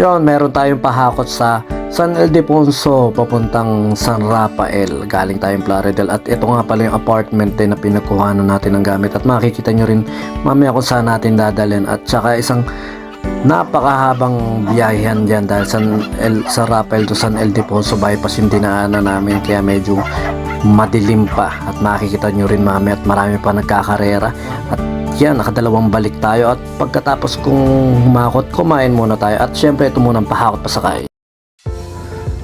Yon, meron tayong pahakot sa San Ildefonso papuntang San Rafael. Galing tayong Plaridel. At ito nga pala yung apartment din na pinagkuhanan natin ng gamit. At makikita nyo rin mamaya kung saan natin dadalhin. At saka isang napakahabang biyahehan dyan dahil San, El, San Rafael to San Ildefonso bypass yung dinaanan namin. Kaya medyo madilim pa. At makikita nyo rin mamaya at marami pa nagkakarera. At yan, nakadalawang balik tayo. At pagkatapos kong humakot, kumain muna tayo. At syempre ito muna ang pahakot pasakay.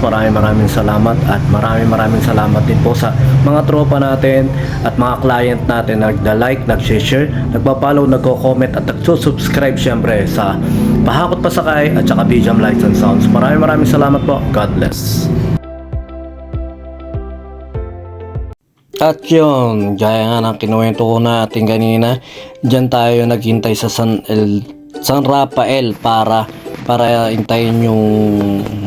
Maraming maraming salamat at maraming maraming salamat din po sa mga tropa natin at mga client natin na nagda-like, nag-share, nagpa-follow, nagko-comment at nagsusubscribe syempre sa Pahakot Pasakay at saka Bijam Lights and Sounds. Maraming maraming salamat po. God bless. At yun, gaya nga ng kinuwento ko natin kanina, dyan tayo naghintay sa San, El, San Rafael para para intayin yung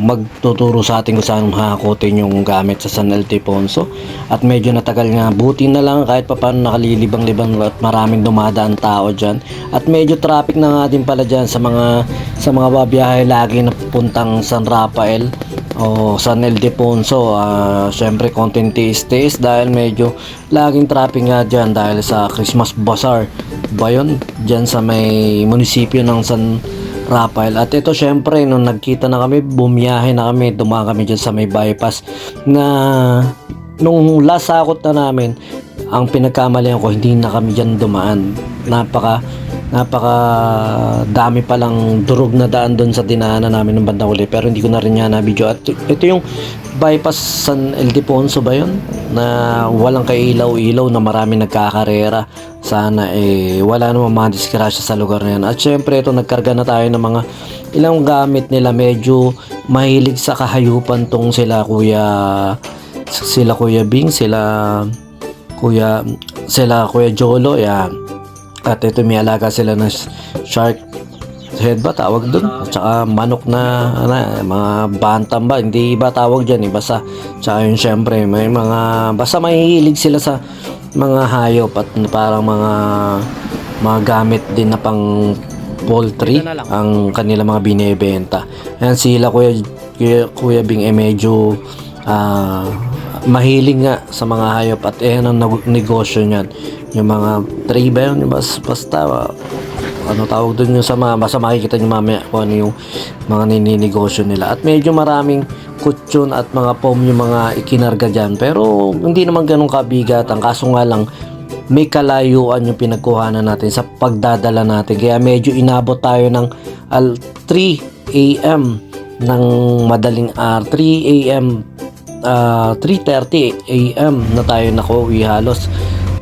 magtuturo sa atin kung saan makakutin yung gamit sa San Ildefonso. At medyo natagal nga buti na lang kahit pa paano nakalilibang-libang at maraming dumadaan tao dyan. At medyo traffic na nga din pala dyan sa mga sa mga babiyahe lagi na puntang San Rafael o San Ildefonso. Uh, syempre konting tiis-tiis dahil medyo laging traffic nga dyan dahil sa Christmas Bazaar. Ba yun? dyan sa may munisipyo ng San Rafael. At ito syempre, nung nagkita na kami, bumiyahe na kami, dumaan kami dyan sa may bypass na nung last sakot na namin, ang pinagkamalian ko, hindi na kami dyan dumaan. Napaka, napaka dami palang durog na daan doon sa dinaanan namin ng bandang uli. Pero hindi ko na rin yan na video. At ito yung bypass San Ildefonso ba yun? Na walang kailaw-ilaw na marami nagkakarera. Sana eh wala namang mga diskrasya sa lugar na yan. At syempre ito nagkarga na tayo ng mga ilang gamit nila medyo mahilig sa kahayupan tong sila kuya sila kuya Bing, sila kuya sila kuya Jolo, yan. At ito may alaga sila ng shark head ba tawag doon? At saka manok na, ano, mga bantam ba? Hindi ba tawag dyan eh? Basta, tsaka yun syempre, may mga, basta mahihilig sila sa mga hayop at parang mga mga gamit din na pang poultry ang kanila mga binebenta. Ayan sila Kuya, Kuya, Kuya Bing eh medyo ah, mahiling nga sa mga hayop at ayan ang nag- negosyo niyan. Yung mga tray ba yun? Bas, basta ano tawag doon yung sa mga basta makikita nyo mamaya kung ano yung mga nininegosyo nila at medyo maraming kutsyon at mga pom yung mga ikinarga dyan pero hindi naman ganun kabigat ang kaso nga lang may kalayuan yung pinagkuhanan natin sa pagdadala natin kaya medyo inabot tayo ng al 3 a.m. ng madaling uh, 3 a.m. Uh, 3.30 a.m. na tayo nakauwi halos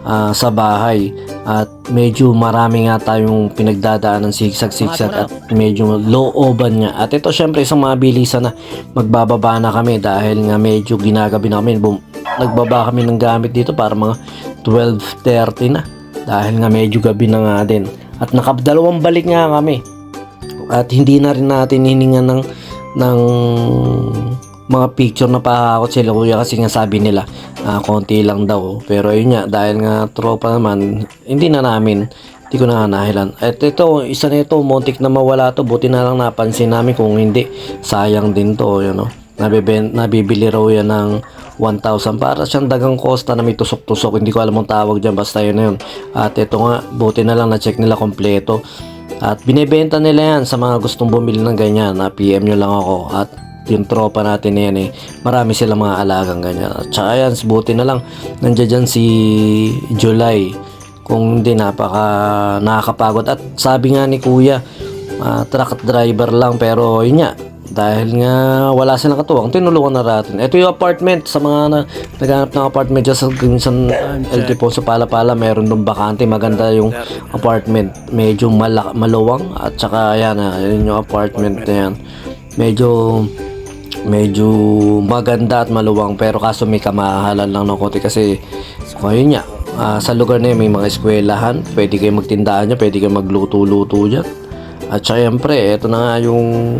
ah, sa bahay at medyo marami nga tayong pinagdadaan ng sigsag-sigsag at medyo looban niya. At ito syempre isang mabilisan na magbababa na kami dahil nga medyo ginagabi na kami. Bum- nagbaba kami ng gamit dito para mga 12.30 na dahil nga medyo gabi na nga din. At nakadalawang balik nga kami. At hindi na rin natin hininga ng ng mga picture na pahakot sila kuya kasi nga sabi nila ah, konti lang daw pero yun nga dahil nga tropa naman hindi na namin hindi ko na nahilan. At ito isa na ito montik na mawala to. Buti na lang napansin namin kung hindi sayang din to yun know? Nabibili raw yan ng 1,000 para siyang dagang kosta na may tusok-tusok hindi ko alam ang tawag dyan basta yun na yun. At ito nga buti na lang na check nila kompleto. At binebenta nila yan sa mga gustong bumili ng ganyan na PM nyo lang ako. At yung tropa natin na yan eh marami silang mga alagang ganyan. At saka yan buti na lang nandiyan dyan si July. Kung hindi napaka nakakapagod. At sabi nga ni kuya ah, truck driver lang pero yun nga dahil nga wala silang katuwang tinulungan na natin. Ito yung apartment sa mga na, naghanap ng apartment dyan sa San El Defonso Pala-Pala meron doon bakante. Maganda yung apartment. Medyo mala- maluwang at saka yan ah, yun yung apartment na yan. Medyo medyo maganda at maluwang pero kaso may kamahalan lang ng konti kasi so, ayun nga ah, sa lugar na yun may mga eskwelahan pwede kayo magtindahan niya pwede kayo magluto-luto dyan at syempre ito na nga yung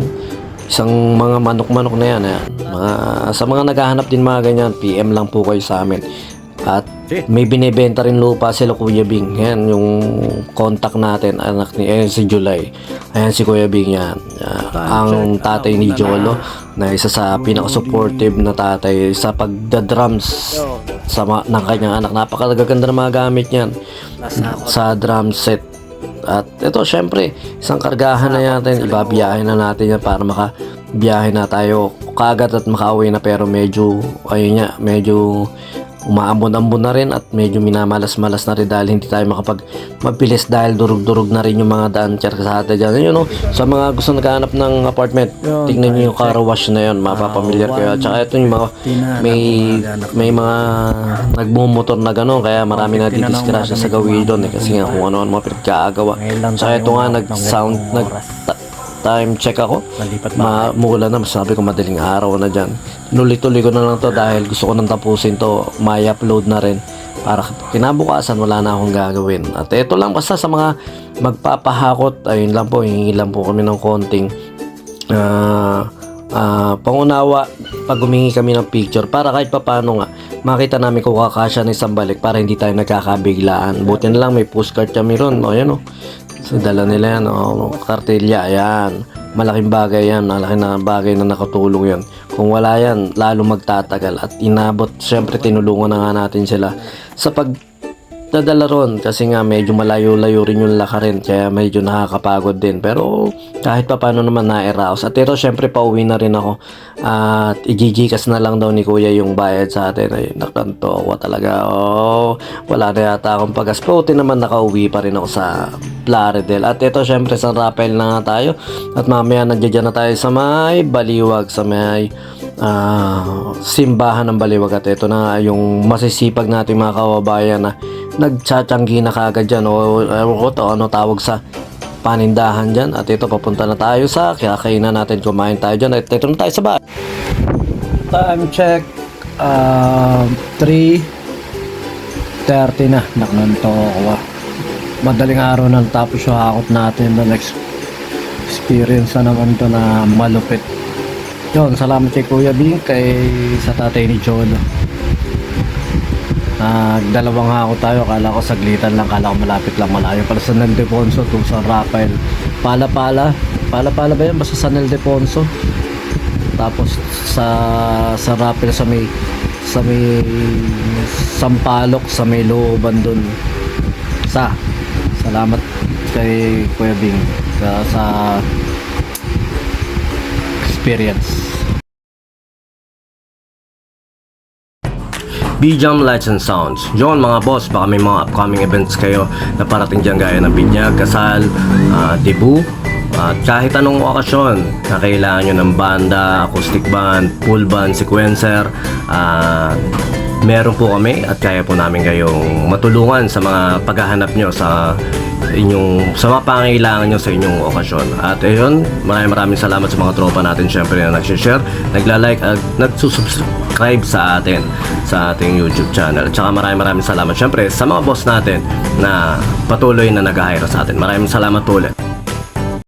isang mga manok-manok na yan, ayan. Mga, sa mga naghahanap din mga ganyan PM lang po kayo sa amin at may binebenta rin lupa sila Kuya Bing. Yan yung contact natin anak ni eh, si July. Ayan si Kuya Bing yan. Ah, ang tatay ni Jolo na isa sa pinaka-supportive na tatay sa pagda-drums sa ng kanyang anak. Napakaganda ng mga gamit niyan sa drum set. At ito syempre, isang kargahan na natin, ibabiyahe na natin yan para makabiyahe na tayo kagad at makauwi na pero medyo, ayun nga, medyo umaambon-ambon na rin at medyo minamalas-malas na rin dahil hindi tayo makapag mabilis dahil durug-durug na rin yung mga daan tsarkasada dyan. Yun, no? Sa mga gusto naghahanap ng apartment, Yun, tignan nyo yung car wash na yun, mapapamilyar kayo. At saka ito yung mga, may, may mga nagmumotor na gano'n, kaya marami na didisgrasya sa gawin doon eh, kasi nga kung ano-ano mga lang Saka ito nga, nag-sound, nag time check ako. Malipat ba? Mula na, sabi ko madaling araw na dyan. Nulit-tuloy ko na lang to dahil gusto ko nang tapusin to. May upload na rin. Para kinabukasan wala na akong gagawin. At ito lang basta sa mga magpapahakot, ayun lang po, hingi lang po kami ng konting ah ah, pangunawa pag humingi kami ng picture para kahit papano nga makita namin kung kakasya ng isang balik para hindi tayo nagkakabiglaan. Buti na lang may postcard kami ron. O yan o. So, dala nila yan. O, kartilya. Ayan. Malaking bagay yan. Malaki na bagay na nakatulong yan. Kung wala yan, lalo magtatagal. At inabot, syempre tinulungan na nga natin sila sa pag dadala ron kasi nga medyo malayo-layo rin yung lakarin kaya medyo nakakapagod din. Pero kahit pa paano naman na-arouse at ito syempre pauwi na rin ako. At igigikas na lang daw ni kuya yung bayad sa atin. Ay nakanto ako talaga. Oh wala na yata akong pagas. Puti naman nakauwi pa rin ako sa Plaridel at ito syempre sa rappel na nga tayo. At mamaya nandiyan na tayo sa may baliwag sa may ah, simbahan ng Baliwag. At ito na yung masisipag nating mga kababayan na nagtsatsyanggi na kagad dyan o ewan ko to ano tawag sa panindahan dyan at ito papunta na tayo sa kainan natin kumain tayo dyan at ito na tayo sa bahay Time check. Um, 3.30 na. Nakanto ako ah. Madaling araw na tapos yung hakot natin. The next experience na naman to na malupit. Yun, salamat kay Kuya Bing, kay sa tatay ni Jolo. Nagdalawang hakot tayo, kala ko saglitan lang, kala ko malapit lang malayo. Pala sa San Ildefonso to San Rafael. Pala-pala, pala-pala ba yan? Basta San Ildefonso. Tapos sa sa Rappel sa may sa may Sampalok sa may looban dun. Sa salamat kay Kuya Bing sa, sa experience. BJAM Lights and Sounds. Yun mga boss, baka may mga upcoming events kayo na parating dyan gaya ng binyag, kasal, ah, debut, at kahit anong okasyon na kailangan nyo ng banda, acoustic band, full band, sequencer, ah, meron po kami at kaya po namin kayong matulungan sa mga paghahanap nyo sa inyong sa mga pangailangan nyo sa inyong okasyon. At ayun, maraming maraming salamat sa mga tropa natin syempre na nag-share, nagla-like at nagsusubscribe sa atin sa ating YouTube channel. Tsaka maraming maraming salamat syempre sa mga boss natin na patuloy na nag-hire sa atin. Maraming salamat ulit.